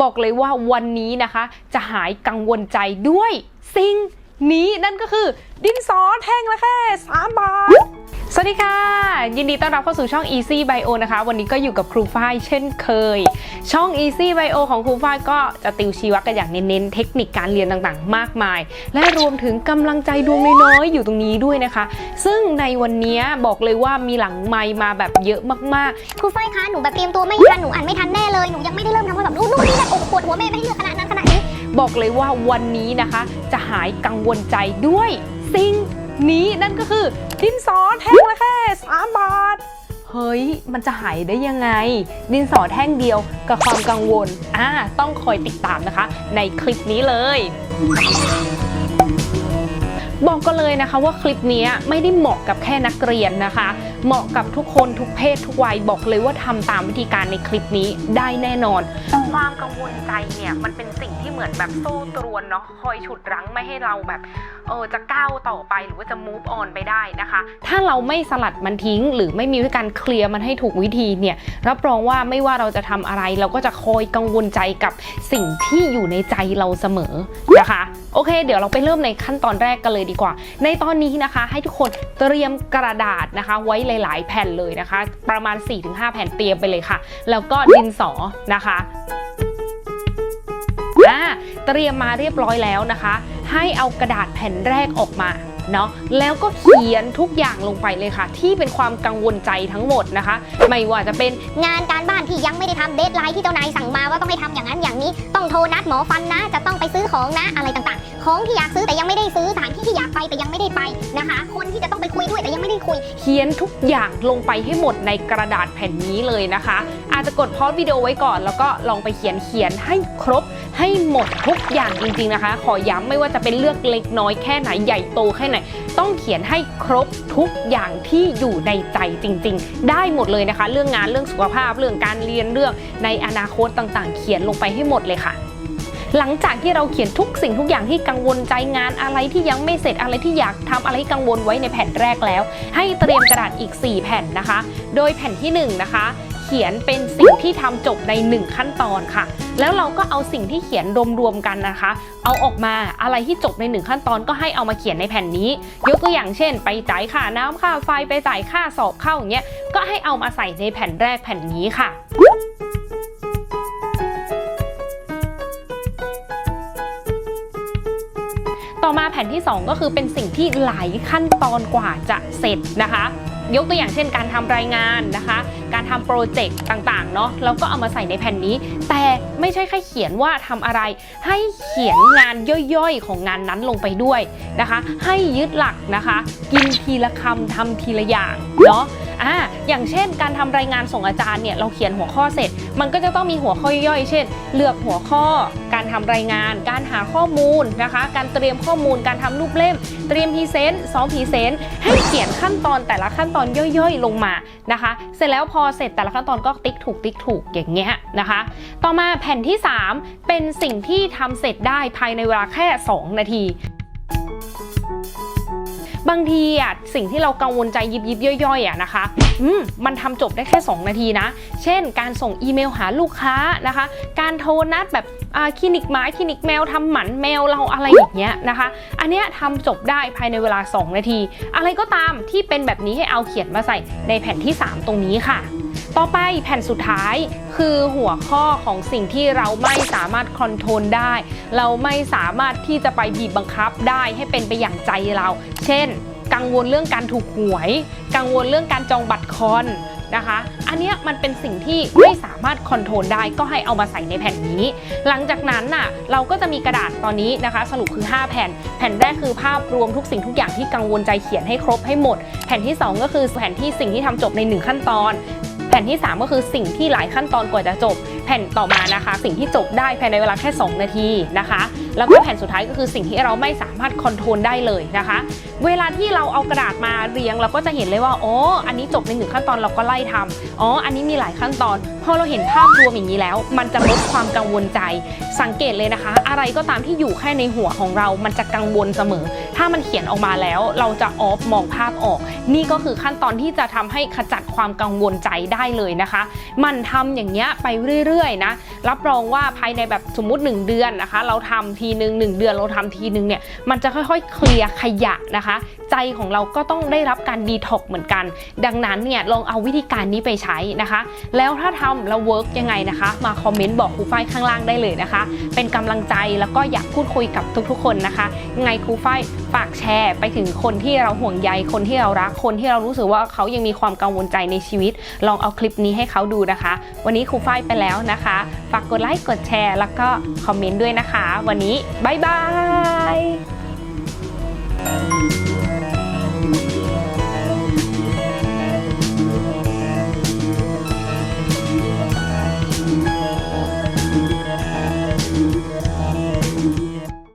บอกเลยว่าวันนี้นะคะ จะหายกังวลใจด้วยสิ่งนี้นั่นก็คือดินสอแท่งละแค่3บาท สวัสดีค่ะ ยินดีต้อนรับเข้าสู่ช่อง Easy Bio นะคะ วันนี้ก็อยู่กับครูฝ้ายเช่นเคย ช่อง Easy Bio ของครูฝ้ายก็จะติวชีวะกันอย่างเน้นๆ เทคนิคการเรียนต่างๆ มากมาย และรวมถึงกำลังใจดวงน้อยๆอยู่ตรงนี้ด้วยนะคะ ซึ่งในวันนี้บอกเลยว่ามีหลังไมค์มาแบบเยอะมากๆ ครูฝ้ายคะหนูแบบเตรียมตัวไม่ทันหนูอ่านไม่ทันแน่เลยหนูยังไม่ได้เริ่มทำแบบนู่นนู่นนี่นั่นโอ้โหปวดหัวแม่ไม่ให้เลือกขนาดนั้นขนาดนี้ บอกเลยว่าวันนี้นะคะ จะหายกังวลใจด้วยสิ่ง นี้นั่นก็คือดินสอแท่งละแค่สามบาท เฮ้ย มันจะหายได้ยังไง ดินสอแท่งเดียวกับความกังวล อ่า ต้องคอยติดตามนะคะ ในคลิปนี้เลย บอกก็เลยนะคะว่าคลิปนี้ไม่ได้เหมาะกับแค่นักเรียนนะคะ เหมาะกับทุกคนทุกเพศทุกวัยบอกเลยว่าทำตามวิธีการในคลิปนี้ได้แน่นอน ความกังวลใจเนี่ยมันเป็นสิ่งที่เหมือนแบบโซ่ตรวนเนาะคอยฉุดรั้งไม่ให้เราแบบเออจะก้าวต่อไปหรือว่าจะ move on ไปได้นะคะ ถ้าเราไม่สลัดมันทิ้ง หรือไม่มีวิธีการเคลียร์มันให้ถูกวิธีเนี่ยรับรองว่าไม่ว่าเราจะทำอะไร เราก็จะคอยกังวลใจกับสิ่งที่อยู่ในใจเราเสมอนะคะ โอเค เดี๋ยวเราไปเริ่มในขั้นตอนแรกกันเลยดีกว่า ในตอนนี้นะคะ ให้ทุกคนเตรียมกระดาษนะคะ ไว้หลาย ๆ แผ่นเลยนะคะ ประมาณ 4-5 แผ่นเตรียมไปเลยค่ะ แล้วก็ดินสอนะคะอ่าเตรียมมาเรียบร้อยแล้วนะคะ ให้เอากระดาษแผ่นแรกออกมา เนาะแล้วก็เขียนทุกอย่างลงไปเลยค่ะ ที่เป็นความกังวลใจทั้งหมดนะคะ ไม่ว่าจะเป็นงานการบ้านที่ยังไม่ได้ทำเดทไลน์ที่เจ้านายสั่งมาว่าต้องให้ทำอย่างนั้นอย่างนี้ ต้องโทรนัดหมอฟันนะ จะต้องไปซื้อของนะอะไรต่างๆ ของที่อยากซื้อแต่ยังไม่ได้ซื้อสถานที่ที่อยากไปแต่ยังไม่ได้ไปนะคะ คนที่จะต้องไปคุยด้วยแต่ยังไม่ได้คุย เขียนทุกอย่างลงไปให้หมดในกระดาษแผ่นนี้เลยนะคะ อาจจะกดพอสวิดีโอไว้ก่อน แล้วก็ลองไปเขียนเขียนให้ครบ ให้หมดทุกอย่างจริงๆนะคะ ขอย้ำไม่ว่าจะเป็นเลือกเล็กน้อยแค่ไหนใหญ่โตแค่ไหน ต้องเขียนให้ครบทุกอย่างที่อยู่ในใจจริง ๆ ได้หมดเลยนะคะ เรื่องงานเรื่องสุขภาพเรื่องการเรียนเรื่องในอนาคตต่างๆ เขียนลงไปให้หมดเลยค่ะหลังจากที่เราเขียนทุกสิ่งทุกอย่างที่กังวลใจงานอะไรที่ยังไม่เสร็จอะไรที่อยากทำอะไรที่กังวลไว้ในแผ่นแรกแล้ว ให้เตรียมกระดาษอีก 4 แผ่นนะคะ โดยแผ่นที่1นะคะ ขียนเป็นสิ่งที่ทำจบใน 1 ขั้นตอนค่ะ แล้วเราก็เอาสิ่งที่เขียนรวมๆกันนะคะ เอาออกมาอะไรที่จบใน 1 ขั้นตอนก็ให้เอามาเขียนในแผ่นนี้ ยกตัวอย่างเช่น ไปจ่ายค่าน้ำค่าไฟไปจ่ายค่าสอบเข้าอย่างเงี้ยก็ให้เอามาใส่ในแผ่นแรกแผ่นนี้ค่ะต่อมาแผ่นที่ 2 ก็คือเป็นสิ่งที่หลายขั้นตอนกว่าจะเสร็จนะคะ ยกตัวอย่างเช่นการทำรายงานนะคะ การทำโปรเจกต์ต่างๆเนาะแล้วก็เอามาใส่ในแผ่นนี้ แต่ไม่ใช่แค่เขียนว่าทำอะไร ให้เขียนงานย่อยๆ ของงานนั้นลงไปด้วยนะคะ ให้ยึดหลักนะคะ กินทีละคำทำทีละอย่างเนาะอ่าอย่างเช่นการทำรายงานส่งอาจารย์เนี่ยเราเขียนหัวข้อเสร็จ มันก็จะต้องมีหัวข้อย่อยๆ เช่น เลือกหัวข้อ การทำรายงาน การหาข้อมูลนะคะ การเตรียมข้อมูล การทำรูปเล่ม เตรียมพรีเซนต์ซ้อมพรีเซนต์ให้เขียนขั้นตอนแต่ละขั้นตอนย่อยๆ ลงมานะคะ เสร็จแล้วพอเสร็จแต่ละขั้นตอนก็ติ๊กถูกติ๊กถูกอย่างเงี้ยนะคะ ต่อมาแผ่นที่ 3 เป็นสิ่งที่ทำเสร็จได้ภายในเวลาแค่ 2 นาที บางทีอะสิ่งที่เรากังวลใจยิบยิบย่อยๆอะนะคะอืมมันทำจบได้แค่ 2 นาทีนะ เช่น การส่งอีเมลหาลูกค้านะคะ การโทรนัดแบบคลินิกหมาคลินิกแมวทำหมันแมวเราอะไรอย่างเงี้ยนะคะ อันเนี้ยทำจบได้ภายในเวลา 2 นาที อะไรก็ตามที่เป็นแบบนี้ให้เอาเขียนมาใส่ในแผ่นที่ 3 ตรงนี้ค่ะ ต่อไปแผ่นสุดท้ายคือหัวข้อของสิ่งที่เราไม่สามารถคอนโทรลได้ เราไม่สามารถที่จะไปบีบบังคับได้ให้เป็นไปอย่างใจเรา เช่น กังวลเรื่องการถูกหวย กังวลเรื่องการจองบัตรคอนนะคะ อันเนี้ยมันเป็นสิ่งที่ไม่สามารถคอนโทรลได้ก็ให้เอามาใส่ในแผ่นนี้ หลังจากนั้นน่ะเราก็จะมีกระดาษตอนนี้นะคะ สรุปคือ 5 แผ่น แผ่นแรกคือภาพรวมทุกสิ่งทุกอย่างที่กังวลใจเขียนให้ครบให้หมด แผ่นที่ 2 ก็คือแผ่นที่สิ่งที่ทำจบใน 1 ขั้นตอน นที่ 3 ก็คือสิ่งที่หลายขั้นตอนกว่าจะจบ แผ่นต่อมานะคะ สิ่งที่จบได้ภายในเวลาแค่ 2 นาทีนะคะ แล้วก็แผ่นสุดท้ายก็คือสิ่งที่เราไม่สามารถคอนโทรลได้เลยนะคะ เวลาที่เราเอากระดาษมาเรียงเราก็จะเห็นเลยว่าอ๋ออันนี้จบในหนึ่งขั้นตอนเราก็ไล่ทำอ๋ออันนี้มีหลายขั้นตอนพอเราเห็นภาพรวมอย่างนี้แล้ว มันจะลดความกังวลใจ สังเกตเลยนะคะ อะไรก็ตามที่อยู่แค่ในหัวของเรา มันจะกังวลเสมอ ถ้ามันเขียนออกมาแล้ว เราจะออฟมองภาพออก นี่ก็คือขั้นตอนที่จะทำให้ขจัดความกังวลใจได้เลยนะคะ มันทำอย่างเงี้ยไปเรื่อยรื่อยๆนะรับรองว่าภายในแบบสมมุติ 1 เดือนนะคะ เราทำทีนึง1 เดือนเราทำทีนึงเนี่ยมันจะค่อยๆ เคลียร์ขยะนะคะ ใจของเราก็ต้องได้รับการดีท็อกเหมือนกัน ดังนั้นเนี่ยลองเอาวิธีการนี้ไปใช้นะคะ แล้วถ้าทำแล้วเวิร์กยังไงนะคะ มาคอมเมนต์บอกครูฝ้ายข้างล่างได้เลยนะคะ เป็นกำลังใจแล้วก็อยากพูดคุยกับทุกๆ คนนะคะยังไงครูฝ้ายฝากแชร์ไปถึงคนที่เราห่วงใยคนที่เรารักคนที่เรารู้สึกว่าเขายังมีความกังวลใจในชีวิต ลองเอาคลิปนี้ให้เขาดูนะคะ วันนี้ครูฝ้ายไปแล้วนะคะ ฝากกดไลค์กดแชร์ แล้วก็คอมเมนต์ด้วยนะคะ วันนี้บ๊ายบาย